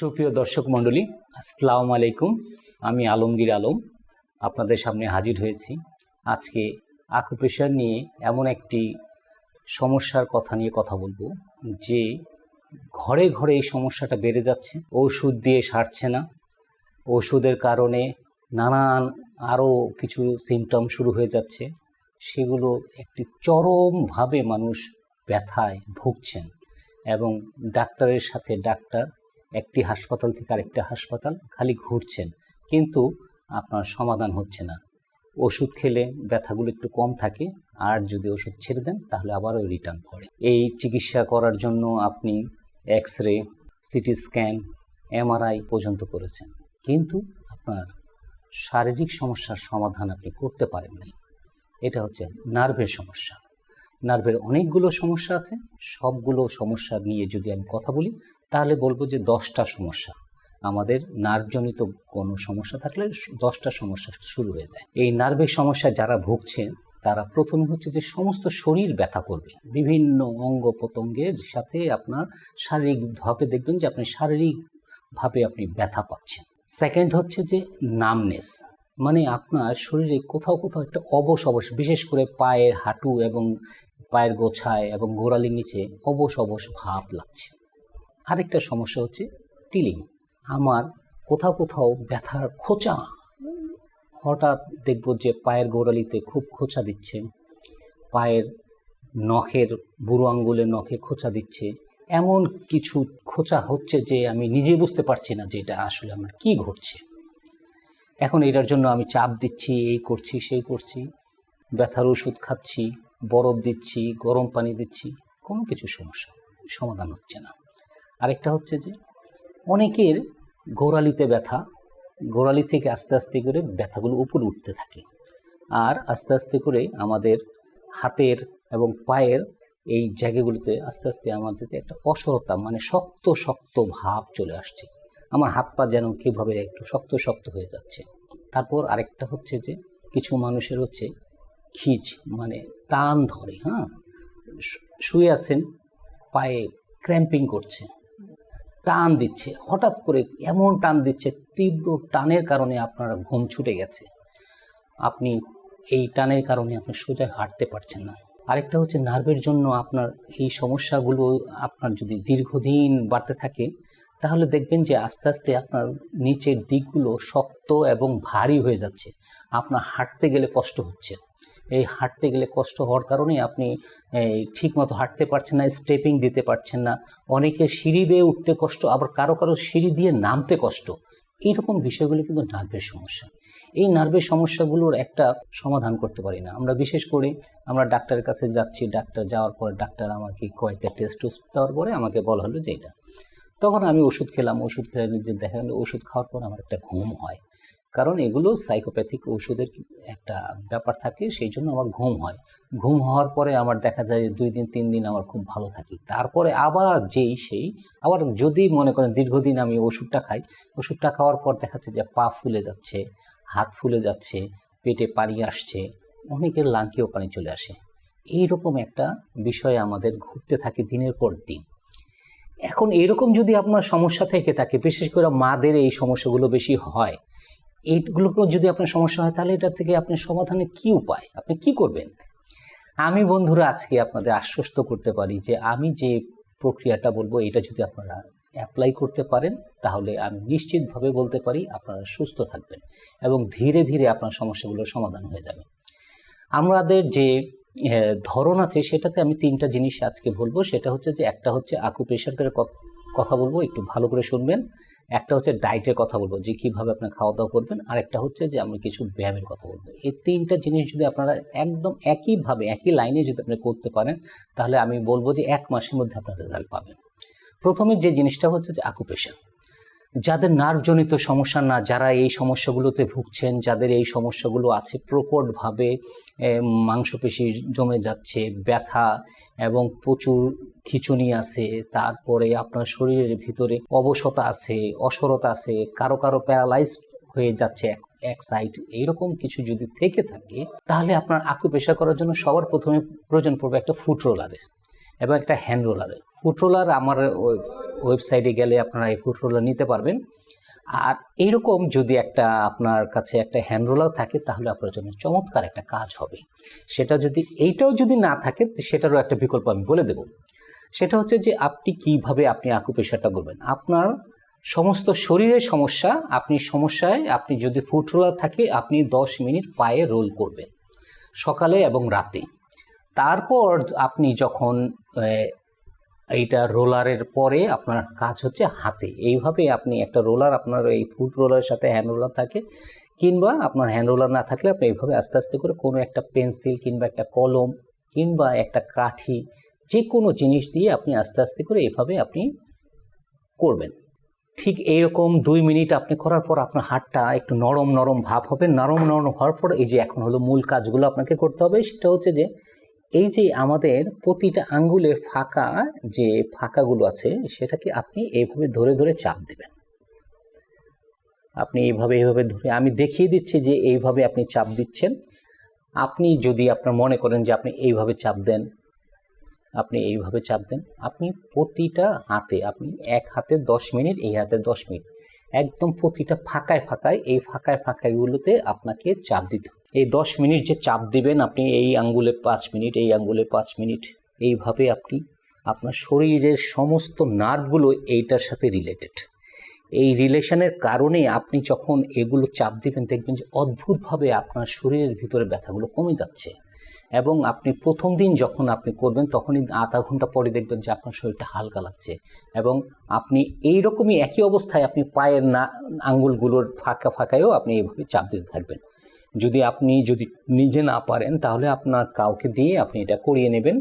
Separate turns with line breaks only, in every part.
সুপ্রিয় দর্শক মণ্ডলী, আসসালামু আলাইকুম। আমি আলমগীর আলম, আপনাদের সামনে হাজির হয়েছি। আজকে আকুপ্রেশার নিয়ে এমন একটি সমস্যার কথা নিয়ে কথা বলব, যে ঘরে ঘরে এই সমস্যাটা বেড়ে যাচ্ছে। ওষুধ দিয়ে সারছে না। ওষুধের কারণে নানান আরও কিছু সিমটম শুরু হয়ে যাচ্ছে। সেগুলো একটি চরমভাবে মানুষ ব্যথায় ভুগছেন এবং ডাক্তারের সাথে ডাক্তার একটি হাসপাতাল থেকে আরেকটা হাসপাতাল খালি ঘুরছেন, কিন্তু আপনার সমাধান হচ্ছে না। ওষুধ খেলে ব্যথাগুলো একটু কম থাকে, আর যদি ওষুধ ছেড়ে দেন তাহলে আবারও রিটার্ন করে এই চিকিৎসা করার জন্য আপনি X ray CT scan MRI পর্যন্ত করেছেন, কিন্তু আপনার শারীরিক সমস্যার সমাধান আপনি করতে পারেন নাই এটা হচ্ছে নার্ভের সমস্যা। নার্ভের অনেকগুলো সমস্যা আছে। সবগুলো সমস্যা নিয়ে যদি আমি কথা বলি, তাহলে বলব যে দশটা সমস্যা। আমাদের নার্ভজনিত কোনো সমস্যা থাকলে দশটা সমস্যা শুরু হয়ে যায়। এই নার্ভের সমস্যা যারা ভুগছে, তারা প্রথমে হচ্ছে যে সমস্ত শরীর ব্যথা করবে। বিভিন্ন অঙ্গ প্রত্যঙ্গের সাথে আপনার শারীরিকভাবে দেখবেন যে আপনি শারীরিকভাবে আপনি ব্যথা পাচ্ছেন। সেকেন্ড হচ্ছে যে নামনেস মানে আপনার শরীরে কোথাও কোথাও একটা অবশ অবশ, বিশেষ করে পায়ের হাঁটু এবং পায়ের গোছায় এবং গোড়ালির নিচে অবশ অবশ ভাব লাগছে। আরেকটা সমস্যা হচ্ছে টিলিং। আমার কোথাও কোথাও ব্যথার খোঁচা। হঠাৎ দেখব যে পায়ের গোড়ালিতে খুব খোঁচা দিচ্ছে। পায়ের নখের বুড়ো আঙ্গুলের নখে খোঁচা দিচ্ছে। এমন কিছু খোঁচা হচ্ছে যে আমি নিজে বুঝতে পারছি না যে এটা আসলে আমার কি ঘটছে। এখন এটার জন্য আমি চাপ দিচ্ছি, এই করছি, সেই করছি, ব্যথার ওষুধ খাচ্ছি বরফ দিচ্ছি, গরম পানি দিচ্ছি, কোনো কিছু সমস্যা সমাধান হচ্ছে না। আরেকটা হচ্ছে যে, অনেকের গোড়ালিতে ব্যথা, গোড়ালি থেকে আস্তে আস্তে করে ব্যথাগুলো উপরে উঠতে থাকে। আর আস্তে আস্তে করে আমাদের হাতের এবং পায়ের এই জায়গাগুলিতে আস্তে আস্তে আমাদের একটা অসরতা মানে শক্ত শক্ত ভাব চলে আসছে। আমার হাত পা যেন কীভাবে একটু শক্ত শক্ত হয়ে যাচ্ছে। তারপর আরেকটা হচ্ছে যে, কিছু মানুষের হচ্ছে খিচ মানে টান ধরে হ্যাঁ? শুয়ে আছেন, পায়ে ক্র্যাম্পিং করছে, টান দিচ্ছে, হঠাৎ করে এমন টান দিচ্ছে, তীব্র টানের কারণে আপনার ঘুম ছুটে গেছে। আপনি এই টানের কারণে আপনি সোজা হাঁটতে পারছেন না। আরেকটা হচ্ছে নার্ভের জন্য আপনার এই সমস্যাগুলো আপনার যদি দীর্ঘদিন বাড়তে থাকে, তাহলে দেখবেন যে আস্তে আস্তে আপনার নিচের দিকগুলো শক্ত এবং ভারী হয়ে যাচ্ছে। আপনার হাঁটতে গেলে কষ্ট হচ্ছে। এই হাঁটতে গেলে কষ্ট হওয়ার কারণে আপনি ঠিক মতো হাঁটতে পারছেন না, স্টেপিং দিতে পারছেন না। অনেকে সিঁড়ি বেয়ে উঠতে কষ্ট, আবার কারও কারও সিঁড়ি দিয়ে নামতে কষ্ট। এইরকম বিষয়গুলো কিন্তু নার্ভের সমস্যা। এই নার্ভের সমস্যাগুলোর একটা সমাধান করতে পারি না। আমরা বিশেষ করে আমরা ডাক্তারের কাছে যাচ্ছি, ডাক্তার যাওয়ার পর ডাক্তার আমাকে কয়েকটা টেস্ট টুস্ট দেওয়ার পরে আমাকে বলা হলো যে এটা। তখন আমি ওষুধ খেলাম, ওষুধ খেলে যে দেখা গেলো, ওষুধ খাওয়ার পর আমার একটা ঘুম হয়। কারণ এগুলো সাইকোপ্যাথিক ওষুধের একটা ব্যাপার থাকে, সেই জন্য আমার ঘুম হয়। ঘুম হওয়ার পরে আমার দেখা যায় দুই দিন, তিন দিন আমার খুব ভালো থাকি। তারপরে আবার যেই সেই, আবার যদি মনে করেন দীর্ঘদিন আমি ওষুধটা খাই, ওষুধটা খাওয়ার পর দেখা যাচ্ছে যে পা ফুলে যাচ্ছে, হাত ফুলে যাচ্ছে, পেটে পানি আসছে, অনেকের লাঙ্কিও পানি চলে আসে। এইরকম একটা বিষয় আমাদের ঘুরতে থাকে দিনের পর দিন। এখন এরকম যদি আপনার সমস্যা থেকে থাকে, বিশেষ করে মাদের এই সমস্যাগুলো বেশি হয় এইগুলোকেও যদি আপনার সমস্যা হয়, তাহলে এটার থেকে আপনার সমাধানের কি উপায়? আপনি কি করবেন? আমি বন্ধুরা আজকে আপনাদের আশ্বস্ত করতে পারি যে, আমি যে প্রক্রিয়াটা বলব, এটা যদি আপনারা অ্যাপ্লাই করতে পারেন, তাহলে আমি নিশ্চিতভাবে বলতে পারি আপনারা সুস্থ থাকবেন এবং ধীরে ধীরে আপনার সমস্যাগুলোর সমাধান হয়ে যাবে। আমাদের যে ধরন আছে, সেটাতে আমি তিনটা জিনিস আজকে বলব। সেটা হচ্ছে যে, একটা হচ্ছে আকুপ্রেশারের কথা বলব, একটু ভালো করে শুনবেন। একটা হচ্ছে ডায়েটের কথা বলব, যে কীভাবে আপনি খাওয়া দাওয়া করবেন আর একটা হচ্ছে যে আমরা কিছু ব্যায়ামের কথা বলব। এই তিনটা জিনিস যদি আপনারা একদম একইভাবে, একই লাইনে যদি আপনি করতে পারেন, তাহলে আমি বলব যে এক মাসের মধ্যে আপনার রেজাল্ট পাবেন। প্রথমে যে জিনিসটা হচ্ছে যে আকুপ্রেশার যাদের নার্ভজনিত সমস্যা না, যারা এই সমস্যাগুলোতে ভুগছেন, যাদের এই সমস্যাগুলো আছে প্রকটভাবে মাংসপেশি জমে যাচ্ছে, ব্যথা এবং প্রচুর খিচুনি আছে, তারপরে আপনার শরীরের ভিতরে অবসতা আছে, অসরতা আছে, কারও কারও প্যারালাইজড হয়ে যাচ্ছে এক এক সাইড, এইরকম কিছু যদি থেকে থাকে, তাহলে আপনার আকুপেশা করার জন্য সবার প্রথমে প্রয়োজন পড়বে একটা ফুট রোলারের। এবং একটা হ্যান্ড রোলারের ফুট রোলার আমার ওয়েবসাইটে গেলে আপনারা এই ফুড রোলার নিতে পারবেন। আর এইরকম যদি একটা আপনার কাছে একটা হ্যান্ড রোলার থাকে, তাহলে আপনার জন্য চমৎকার একটা কাজ হবে। সেটা যদি, এইটাও যদি না থাকে, সেটারও একটা বিকল্প আমি বলে দেব। সেটা হচ্ছে যে, আপনি কীভাবে আপনি আকুপ্রেশারটা করবেন আপনার সমস্ত শরীরের সমস্যা, আপনি সমস্যায়, আপনি যদি ফুট রোলার থাকে, আপনি দশ মিনিট পায়ে রোল করবেন। সকালে এবং রাতে। তারপর আপনি যখন এইটা রোলারের পরে আপনার কাজ হচ্ছে হাতে। এইভাবে আপনি একটা রোলার, আপনার এই ফুট রোলারের সাথে হ্যান্ড রোলার থাকে, কিংবা আপনার হ্যান্ড রোলার না থাকলে আপনি এইভাবে আস্তে আস্তে করে কোনো একটা পেন্সিল কিংবা একটা কলম কিংবা একটা কাঠি যে কোনো জিনিস দিয়ে আপনি আস্তে আস্তে করে এভাবে আপনি করবেন। ঠিক এইরকম দুই মিনিট আপনি করার পর আপনার হাতটা একটু নরম নরম ভাব হবে। নরম নরম হওয়ার পর এই যে এখন হলো মূল কাজগুলো আপনাকে করতে হবে, সেটা হচ্ছে যে এই যে আমাদের প্রতিটা আঙ্গুলের ফাঁকা যে ফাঁকাগুলো আছে, সেটাকে আপনি এইভাবে ধরে ধরে চাপ দেবেন আপনি এইভাবে এইভাবে ধরে, আমি দেখিয়ে দিচ্ছি যে এইভাবে আপনি চাপ দিচ্ছেন আপনি যদি আপনার মনে করেন যে আপনি এইভাবে চাপ দেন, আপনি এইভাবে চাপ দেন, আপনি প্রতিটা হাতে, আপনি এক হাতে দশ মিনিট, এই হাতে দশ মিনিট, একদম প্রতিটা ফাঁকায় ফাঁকায়, এই ফাঁকায় ফাঁকায়গুলোতে আপনাকে চাপ দিতে। এই দশ মিনিট যে চাপ দিবেন আপনি এই আঙ্গুলে পাঁচ মিনিট, এই আঙ্গুলে পাঁচ মিনিট, এইভাবে আপনি আপনার শরীরের সমস্ত নার্ভগুলো এইটার সাথে রিলেটেড এই রিলেশনের কারণে আপনি যখন এগুলো চাপ দিবেন, দেখবেন যে অদ্ভুতভাবে আপনার শরীরের ভিতরে ব্যথাগুলো কমে যাচ্ছে। এবং আপনি প্রথম দিন যখন আপনি করবেন, তখনই আধা ঘণ্টা পরে দেখবেন যে আপনার শরীরটা হালকা লাগছে। এবং আপনি এই রকমই একই অবস্থায় আপনি পায়ের না, আঙ্গুলগুলোর ফাঁকা ফাঁকায়ও আপনি এইভাবে চাপ দিতে থাকবেন। যদি আপনি যদি নিজে না পারেন, তাহলে আপনার কাউকে দিয়ে আপনি এটা করিয়ে নেবেন।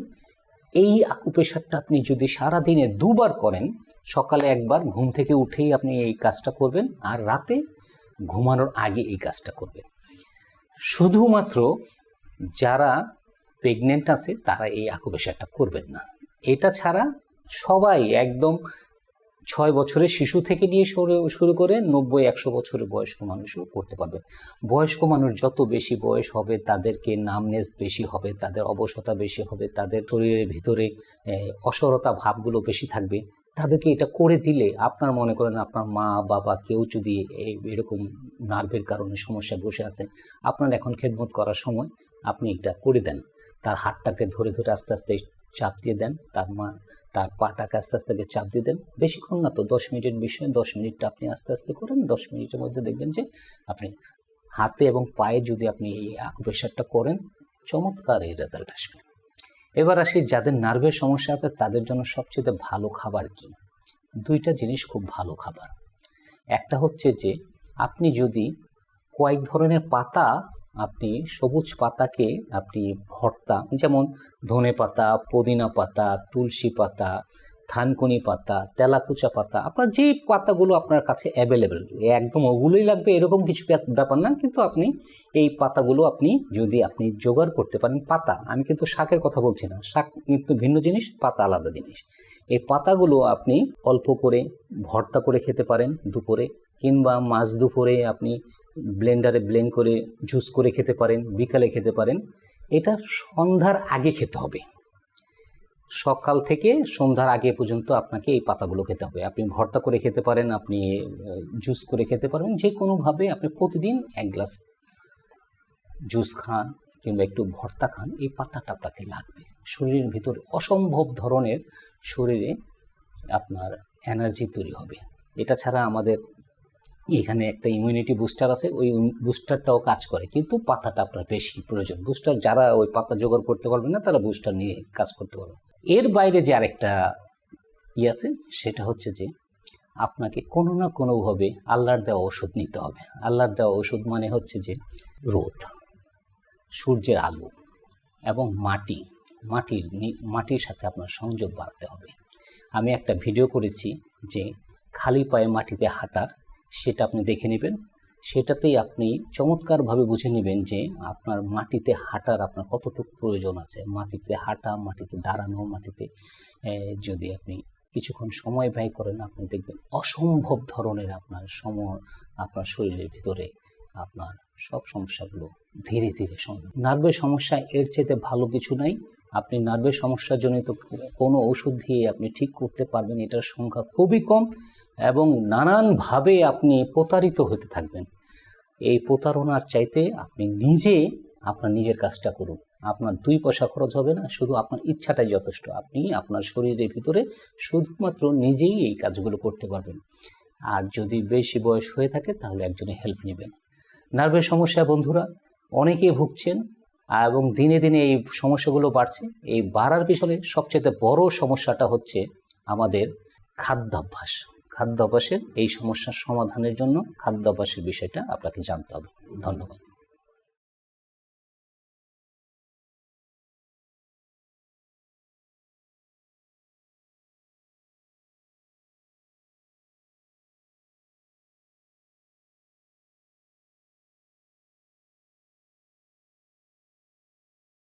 এই আকুপেশারটা আপনি যদি সারা দিনে দুবার করেন, সকালে একবার, ঘুম থেকে উঠেই আপনি এই কাজটা করবেন আর রাতে ঘুমানোর আগে এই কাজটা করবেন। শুধুমাত্র যারা প্রেগনেন্ট আছে, তারা এই আকুপেশারটা করবেন না। এটা ছাড়া সবাই একদম ছয় বছরের শিশু থেকে নিয়ে শুরু করে নব্বই, একশো বছরের বয়স্ক মানুষও করতে পারবে। বয়স্ক মানুষ যত বেশি বয়স হবে, তাদেরকে নামনেস বেশি হবে, তাদের অবসতা বেশি হবে, তাদের শরীরের ভিতরে অসরতা ভাবগুলো বেশি থাকবে। তাদেরকে এটা করে দিলে আপনার মনে করেন আপনার মা, বাবা কেউ যদি এরকম নার্ভের কারণে সমস্যায় বসে আছে আপনার এখন খেদমত করার সময় আপনি এটা করে দেন। তার হাতটাকে ধরে ধরে আস্তে আস্তে চাপ দিয়ে দেন। তার মা তার পাটাকে আস্তে আস্তে চাপ দিয়ে দেন। বেশিক্ষণ না তো, দশ মিনিটের বিষয়ে, দশ মিনিটটা আপনি আস্তে আস্তে করেন, দশ মিনিটের মধ্যে দেখবেন যে আপনি হাতে এবং পায়ে যদি আপনি এই আকুপ্রেশারটা করেন, চমৎকার এই রেজাল্ট আসবে। এবার আসি যাদের নার্ভের সমস্যা আছে, তাদের জন্য সবচেয়ে ভালো খাবার কি? দুইটা জিনিস খুব ভালো খাবার। একটা হচ্ছে যে, আপনি যদি কয়েক ধরনের পাতা আপনি সবুজ পাতাকে আপনি ভর্তা, যেমন ধনে পাতা, পুদিনা পাতা, তুলসী পাতা, থানকুনি পাতা, তেলাকুচা পাতা, আপনার যে পাতাগুলো আপনার কাছে অ্যাভেলেবেল একদম ওগুলোই লাগবে, এরকম কিছু ব্যাপার না, কিন্তু আপনি এই পাতাগুলো আপনি যদি আপনি জোগাড় করতে পারেন, পাতা, আমি কিন্তু শাকের কথা বলছি না, শাক কিন্তু ভিন্ন জিনিস, পাতা আলাদা জিনিস, এই পাতাগুলো আপনি অল্প করে ভর্তা করে খেতে পারেন দুপুরে, কিংবা মাঝ দুপুরে আপনি ব্লেন্ডারে ব্লেন্ড করে জুস করে খেতে পারেন, বিকালে খেতে পারেন, এটা সন্ধ্যার আগে খেতে হবে। সকাল থেকে সন্ধ্যার আগে পর্যন্ত আপনাকে এই পাতাগুলো খেতে হবে। আপনি ভর্তা করে খেতে পারেন, আপনি জুস করে খেতে পারেন যে কোনোভাবে আপনি প্রতিদিন এক গ্লাস জুস খান কিংবা একটু ভর্তা খান, এই পাতাটা আপনাকে লাগবে। শরীরের ভিতর অসম্ভব ধরনের শরীরে আপনার এনার্জি তৈরি হবে। এটা ছাড়া আমাদের এখানে একটা ইমিউনিটি বুস্টার আছে, ওই বুস্টারটাও কাজ করে, কিন্তু পাতাটা আপনার বেশি প্রয়োজন। বুস্টার যারা ওই পাতা জোগাড় করতে পারবে না, তারা বুস্টার নিয়ে কাজ করতে পারবে। এর বাইরে যে আরেকটা ই আছে, সেটা হচ্ছে যে, আপনাকে কোনো না কোনোভাবে আল্লাহর দেওয়া ওষুধ নিতে হবে। আল্লাহর দেওয়া ওষুধ মানে হচ্ছে যে, রোদ, সূর্যের আলো এবং মাটি। মাটির মাটির সাথে আপনার সংযোগ বাড়াতে হবে। আমি একটা ভিডিও করেছি যে, খালি পায়ে মাটিতে হাঁটার সেটা আপনি দেখে নেবেন। সেটাতেই আপনি চমৎকারভাবে বুঝে নেবেন যে আপনার মাটিতে হাঁটার আপনার কতটুকু প্রয়োজন আছে। মাটিতে হাঁটা, মাটিতে দাঁড়ানো, মাটিতে যদি আপনি কিছুক্ষণ সময় ব্যয় করেন, আপনি দেখবেন অসম্ভব ধরনের আপনার সময় আপনার শরীরের ভিতরে আপনার সব সমস্যাগুলো ধীরে ধীরে সমাধান। নার্ভের সমস্যা এর চেয়ে ভালো কিছু নাই। আপনি নার্ভের সমস্যাজনিত কোনো ওষুধ দিয়ে আপনি ঠিক করতে পারবেন, এটার সংখ্যা খুবই কম। এবং নানানভাবে আপনি প্রতারিত হতে থাকবেন। এই প্রতারণার চাইতে আপনি নিজে আপনার নিজের কাজটা করুন। আপনার দুই পয়সা খরচ হবে না, শুধু আপনার ইচ্ছাটাই যথেষ্ট। আপনি আপনার শরীরের ভিতরে শুধুমাত্র নিজেই এই কাজগুলো করতে পারবেন। আর যদি বেশি বয়স হয়ে থাকে, তাহলে একজনে হেল্প নেবেন। নার্ভের সমস্যা, বন্ধুরা অনেকেই ভুগছেন, এবং দিনে দিনে এই সমস্যাগুলো বাড়ছে। এই বাড়ার পিছনে সবচেয়ে বড় সমস্যাটা হচ্ছে আমাদের খাদ্যাভ্যাস। খাদ্যাভ্যাসের এই সমস্যার সমাধানের জন্য খাদ্যাভ্যাসের বিষয়টা আপনাকে জানতে হবে। ধন্যবাদ।